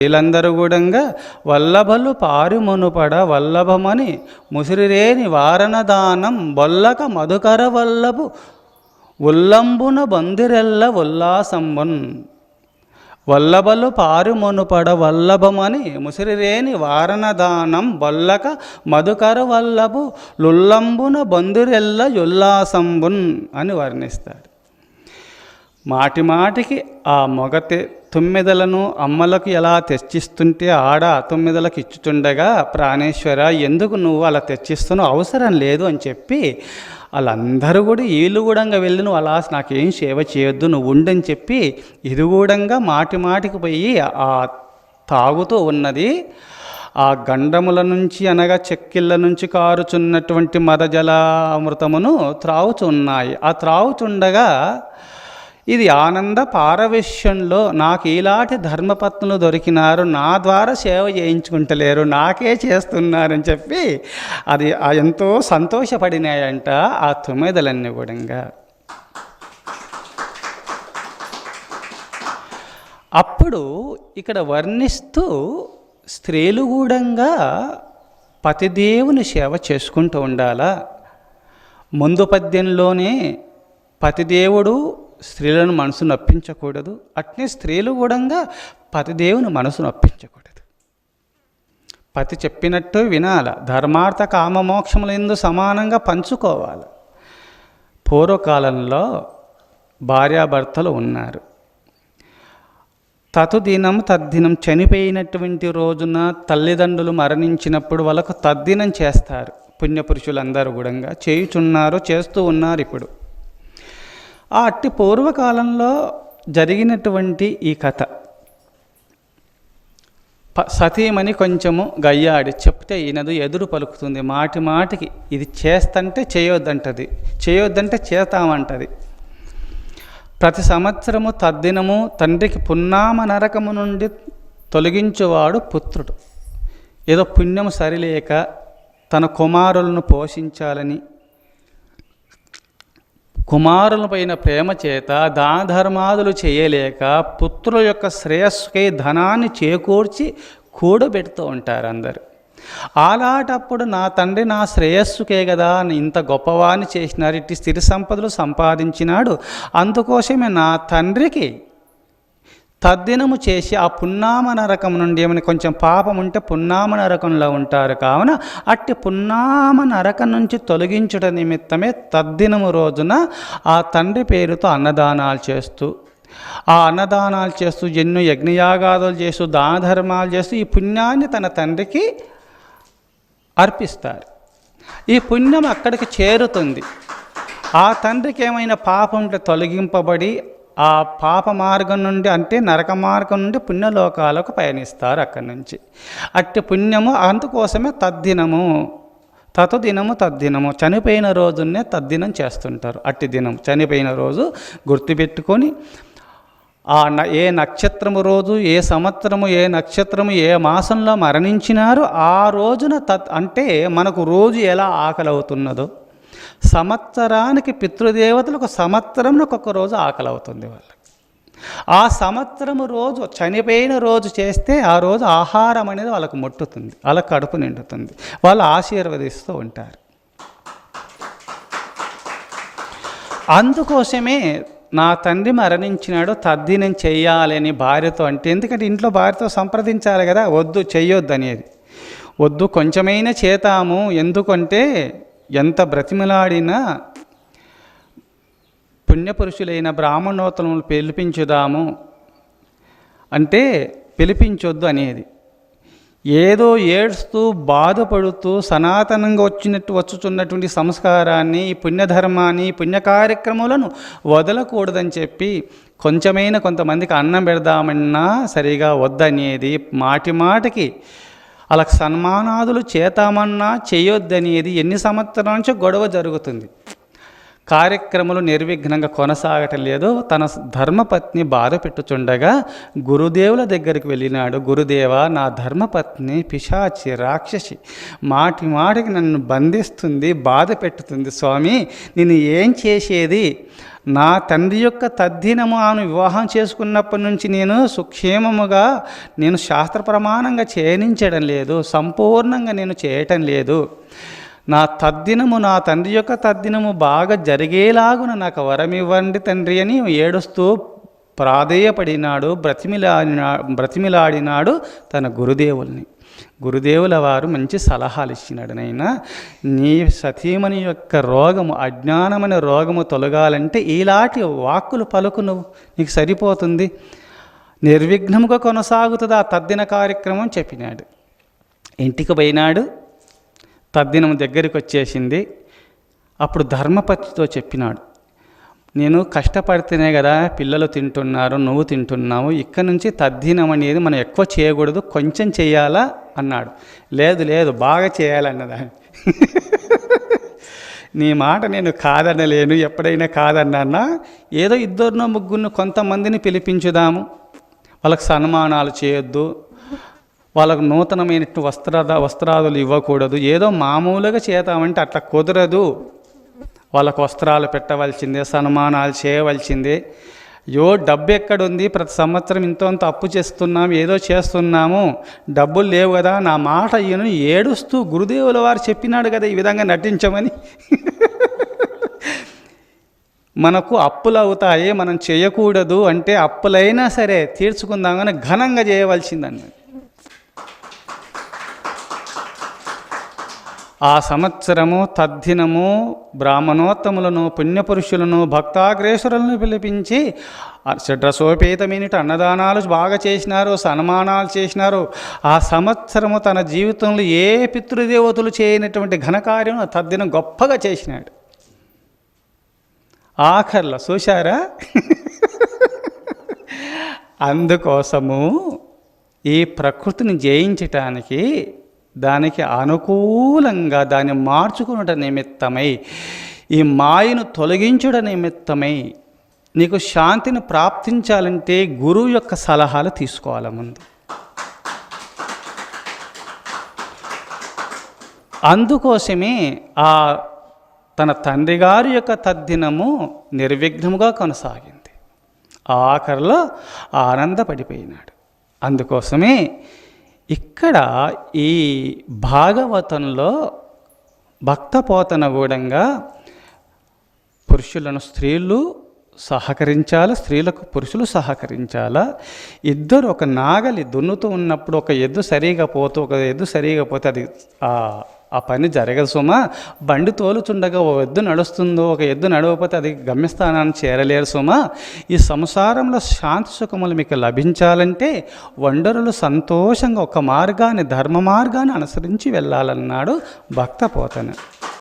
వీళ్ళందరూ కూడా వల్లభలు పారుమనుపడ వల్లభమని ముసిరిరేని వారణదానం బొల్లక మధుకర వల్లభు ఉల్లంబున బందిరెల్ల ఉల్లాసంబున్. వల్లభలు పారుమనుపడ వల్లభమని ముసిరిరేని వారణదానం బొల్లక మధుకర వల్లభు లుల్లంబున బందిరెల్ల ఉల్లాసంబున్ అని వర్ణిస్తాడు మాటి మాటికి ఆ మొగతే తొమ్మిదలను అమ్మలకు ఎలా తెచ్చిస్తుంటే ఆడ తొమ్మిదలకు ఇచ్చుతుండగా ప్రాణేశ్వర ఎందుకు నువ్వు అలా తెచ్చిస్తున్నావు? అవసరం లేదు అని చెప్పి వాళ్ళందరూ కూడా వీళ్ళు కూడా వెళ్ళి నువ్వు అలా నాకేం సేవ చేయొద్దు నువ్వు ఉండని చెప్పి ఇది కూడా మాటి మాటికి పోయి ఆ తాగుతూ ఉన్నది. ఆ గండముల నుంచి అనగా చెక్కిళ్ళ నుంచి కారుచున్నటువంటి మదజల అమృతమును త్రావుచున్నాయి ఆ త్రావుచుండగా ఇది ఆనంద పారవిష్యంలో నాకు ఇలాంటి ధర్మపత్నులు దొరికినారు. నా ద్వారా సేవ చేయించుకుంటలేరు. నాకే చేస్తున్నారని చెప్పి అది ఎంతో సంతోషపడినాయంట ఆ తొమ్మిదలన్నీ కూడా అప్పుడు ఇక్కడ వర్ణిస్తూ స్త్రీలు గూడంగా పతిదేవుని సేవ చేసుకుంటూ ఉండాలా. ముందు పద్యంలోనే పతిదేవుడు స్త్రీలను మనసు నొప్పించకూడదు. అట్నే స్త్రీలు కూడా పతిదేవుని మనసు నొప్పించకూడదు. పతి చెప్పినట్టు వినాల. ధర్మార్థ కామమోక్షములు ఎందు సమానంగా పంచుకోవాలి. పూర్వకాలంలో భార్యాభర్తలు ఉన్నారు. తతుదినం తద్దినం చనిపోయినటువంటి రోజున తల్లిదండ్రులు మరణించినప్పుడు వాళ్ళకు తద్దినం చేస్తారు. పుణ్యపురుషులందరూ కూడా చేయుచున్నారు చేస్తూ ఉన్నారు ఇప్పుడు. ఆ అట్టి పూర్వకాలంలో జరిగినటువంటి ఈ కథ. ప సతీమణి కొంచెము గయ్యాడి చెప్తే ఈయనదు ఎదురు పలుకుతుంది. మాటి మాటికి ఇది చేస్తంటే చేయొద్దంటది. చేయొద్దంటే చేస్తామంటది. ప్రతి సంవత్సరము తద్దినము తండ్రికి పున్నామ నరకము నుండి తొలగించువాడు పుత్రుడు. ఏదో పుణ్యము సరిలేక తన కుమారులను పోషించాలని కుమారులపైన ప్రేమ చేత దాన ధర్మాదులు చేయలేక పుత్రుల యొక్క శ్రేయస్సుకై ధనాన్ని చేకూర్చి కూడబెడుతూ ఉంటారు అందరు. అలాటప్పుడు నా తండ్రి నా శ్రేయస్సుకే కదా అని ఇంత గొప్పవాణ్ణి చేసినారు ఇట్టి స్థిర సంపదలు సంపాదించినాడు అందుకోసమే నా తండ్రికి తద్దినము చేసి ఆ పున్నామ నరకం నుండి ఏమైనా కొంచెం పాపం ఉంటే పున్నామ నరకంలో ఉంటారు. కావున అట్టి పున్నామ నరకం నుంచి తొలగించుట నిమిత్తమే తద్దినము రోజున ఆ తండ్రి పేరుతో అన్నదానాలు చేస్తూ ఆ అన్నదానాలు చేస్తూ ఎన్నో యజ్ఞయాగాదులు చేస్తూ దాన ధర్మాలు చేస్తూ ఈ పుణ్యాన్ని తన తండ్రికి అర్పిస్తారు. ఈ పుణ్యం అక్కడికి చేరుతుంది. ఆ తండ్రికి ఏమైనా పాపం ఉంటే తొలగింపబడి ఆ పాప మార్గం నుండి అంటే నరక మార్గం నుండి పుణ్యలోకాలకు పయనిస్తారు అక్కడి నుంచి. అట్టి పుణ్యము అందుకోసమే తద్దినము. తతదినము తద్దినము. చనిపోయిన రోజునే తద్దినం చేస్తుంటారు అట్టి దినం చనిపోయిన రోజు గుర్తుపెట్టుకొని ఆ న ఏ నక్షత్రము రోజు ఏ సంవత్సరము ఏ నక్షత్రము ఏ మాసంలో మరణించినారో ఆ రోజున తత్ అంటే మనకు రోజు ఎలా ఆకలి అవుతున్నదో సంవత్సరానికి పితృదేవతలకు సంవత్సరం ఒక్కొక్క రోజు ఆకలి అవుతుంది వాళ్ళకి. ఆ సంవత్సరము రోజు చనిపోయిన రోజు చేస్తే ఆ రోజు ఆహారం అనేది వాళ్ళకు ముట్టుతుంది వాళ్ళ కడుపు నిండుతుంది వాళ్ళు ఆశీర్వదిస్తూ ఉంటారు. అందుకోసమే నా తండ్రి మరణించినాడు తద్దినం చెయ్యాలని భార్యతో అంటే ఎందుకంటే ఇంట్లో భార్యతో సంప్రదించాలి కదా వద్దు చెయ్యొద్దు అనేది వద్దు కొంచెమైనా చేతాము ఎందుకంటే ఎంత బ్రతిమలాడినా పుణ్యపురుషులైన బ్రాహ్మణోత్తములు పిలిపించుదాము అంటే పిలిపించొద్దు అనేది. ఏదో ఏడుస్తూ బాధపడుతూ సనాతనంగా వచ్చినట్టు వచ్చుచున్నటువంటి సంస్కారాన్ని పుణ్యధర్మాన్ని పుణ్య కార్యక్రమాలను వదలకూడదని చెప్పి కొంచెమైనా కొంతమందికి అన్నం పెడదామన్నా సరిగా వద్దనేది మాటి మాటికి అలా సన్మానాదులు చేతామన్నా చేయొద్దనేది ఎన్ని సంవత్సరాల నుంచో గొడవ జరుగుతుంది. కార్యక్రమాలు నిర్విఘ్నంగా కొనసాగటం లేదు. తన ధర్మపత్ని బాధ పెట్టుచుండగా గురుదేవుల దగ్గరికి వెళ్ళినాడు. గురుదేవ నా ధర్మపత్ని పిశాచి రాక్షసి మాటి మాటికి నన్ను బంధిస్తుంది బాధ పెట్టుతుంది. స్వామి నేను ఏం చేసేది? నా తండ్రి యొక్క తద్దినము ఆమెను వివాహం చేసుకున్నప్పటి నుంచి నేను సుక్షేమముగా నేను శాస్త్ర ప్రమాణంగా చేయనించడం లేదు. సంపూర్ణంగా నేను చేయటం లేదు. నా తద్దినము నా తండ్రి యొక్క తద్దినము బాగా జరిగేలాగున నాకు వరం ఇవ్వండి తండ్రి అని ఏడుస్తూ ప్రాధేయపడినాడు బ్రతిమిలాడినా బ్రతిమిలాడినాడు తన గురుదేవుల్ని. గురుదేవుల వారు మంచి సలహాలు ఇచ్చినాడు నైనా నీ సతీమణి యొక్క రోగము అజ్ఞానమనే రోగము తొలగాలంటే ఇలాంటి వాక్కులు పలుకు నువ్వు నీకు సరిపోతుంది. నిర్విఘ్నముగా కొనసాగుతుంది ఆ తద్దిన కార్యక్రమం చెప్పినాడు. ఇంటికి పోయినాడు. తద్దినం దగ్గరికి వచ్చేసింది అప్పుడు ధర్మపతితో చెప్పినాడు నేను కష్టపడితేనే కదా పిల్లలు తింటున్నారు నువ్వు తింటున్నావు ఇక్కడ నుంచి తద్దినం అనేది మనం ఎక్కువ చేయకూడదు కొంచెం చేయాలా? అన్నాడు. లేదు లేదు బాగా చేయాలన్నదా? నీ మాట నేను కాదనలేను ఎప్పుడైనా కాదన్నా ఏదో ఇద్దరినో ముగ్గురిని కొంతమందిని పిలిపించుదాము. వాళ్ళకి సన్మానాలు చేయొద్దు వాళ్ళకు నూతనమైన వస్త్ర వస్త్రాదులు ఇవ్వకూడదు. ఏదో మామూలుగా చేద్దామంటే అట్లా కుదరదు. వాళ్ళకు వస్త్రాలు పెట్టవలసిందే సన్మానాలు చేయవలసిందే. యో డబ్బు ఎక్కడుంది? ప్రతి సంవత్సరం ఇంతో అంత అప్పు చేస్తున్నాం ఏదో చేస్తున్నాము. డబ్బులు లేవు కదా. నా మాట ఈయన ఏడుస్తూ గురుదేవుల వారు చెప్పినాడు కదా ఈ విధంగా నటించమని. మనకు అప్పులు అవుతాయి మనం చేయకూడదు అంటే అప్పులైనా సరే తీర్చుకుందామని ఘనంగా చేయవలసిందన్నది. ఆ సంవత్సరము తద్దినము బ్రాహ్మణోత్తములను పుణ్యపురుషులను భక్తాగ్రేసురులను పిలిపించి షడ్రసోపేతమైనటి అన్నదానాలు బాగా చేసినారు సన్మానాలు చేసినారు. ఆ సంవత్సరము తన జీవితంలో ఏ పితృదేవతలు చేయనటువంటి ఘనకార్యం తద్దినం గొప్పగా చేసినాడు. ఆఖర్లో చూశారా? అందుకోసము ఈ ప్రకృతిని జయించటానికి దానికి అనుకూలంగా దాన్ని మార్చుకునుట నిమిత్తమై ఈ మాయను తొలగించుట నిమిత్తమై నీకు శాంతిని ప్రాప్తించాలంటే గురువు యొక్క సలహాలు తీసుకోవాలి ముందు. అందుకోసమే ఆ తన తండ్రి గారి యొక్క తద్దినము నిర్విఘ్నముగా కొనసాగింది. ఆఖరిలో ఆనందపడిపోయినాడు. అందుకోసమే ఇక్కడ ఈ భాగవతంలో భక్తపోతన గూడంగా పురుషులను స్త్రీలు సహకరించాలా స్త్రీలకు పురుషులు సహకరించాలా? ఇద్దరు ఒక నాగలి దున్నుతూ ఉన్నప్పుడు ఒక ఎద్దు సరిగా పోతూ ఒక ఎద్దు సరిగా పోతే అది ఆ పని జరగదు సుమా. బండి తోలుచుండగా ఓ ఎద్దు నడుస్తుందో ఒక ఎద్దు నడవకపోతే అది గమ్యస్థానాన్ని చేరలేరు సుమా. ఈ సంసారంలో శాంతి సుఖములు మీకు లభించాలంటే వండరులు సంతోషంగా ఒక మార్గాన్ని ధర్మ మార్గాన్ని అనుసరించి వెళ్ళాలన్నాడు భక్త పోతన.